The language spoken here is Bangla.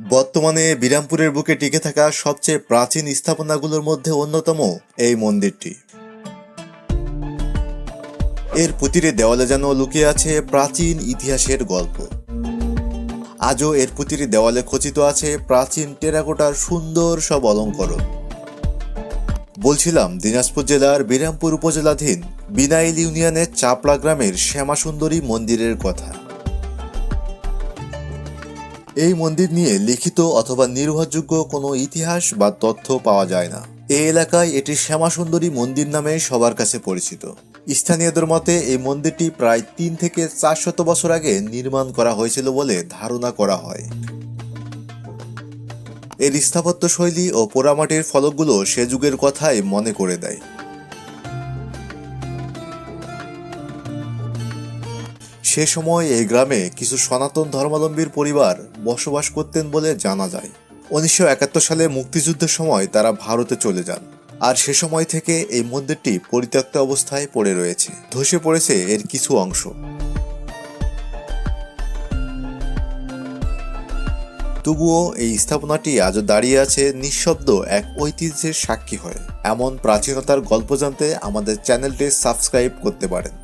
বর্তমানে বিরামপুরের বুকে টিকে থাকা সবচেয়ে প্রাচীন স্থাপনাগুলোর মধ্যে অন্যতম এই মন্দিরটি। এর প্রতিটি দেওয়ালে যেন লুকিয়ে আছে প্রাচীন ইতিহাসের গল্প। আজও এর প্রতিটি দেওয়ালে খচিত আছে প্রাচীন টেরাকোটার সুন্দর সব অলঙ্করণ। বলছিলাম, দিনাজপুর জেলার বিরামপুর উপজেলাধীন বিনাইল ইউনিয়নের চাপড়া গ্রামের শ্যামাসুন্দরী মন্দিরের কথা। এই মন্দির নিয়ে লিখিত অথবা নির্ভরযোগ্য কোনো ইতিহাস বা তথ্য পাওয়া যায় না। এই এলাকায় এটি শ্যামাসুন্দরী মন্দির নামে সবার কাছে পরিচিত। স্থানীয়দের মতে, এই মন্দিরটি প্রায় তিন থেকে চার শত বছর আগে নির্মাণ করা হয়েছিল বলে ধারণা করা হয়। এর স্থাপত্য শৈলী ও পোড়ামাটির ফলকগুলো সে যুগের কথাই মনে করে দেয়। সে সময় এই গ্রামে কিছু সনাতন ধর্মাবলম্বীর পরিবার বসবাস করতেন বলে জানা যায়। উনিশশো একাত্তর সালে মুক্তিযুদ্ধের সময় তারা ভারতে চলে যান, আর সে সময় থেকে এই মন্দিরটি পরিত্যক্ত অবস্থায় পড়ে রয়েছে। ধসে পড়েছে এর কিছু অংশ। তবুও এই স্থাপনাটি আজও দাঁড়িয়ে আছে নিঃশব্দ এক ঐতিহ্যের সাক্ষী হয়ে। এমন প্রাচীনতার গল্প জানতে আমাদের চ্যানেলটি সাবস্ক্রাইব করতে পারেন।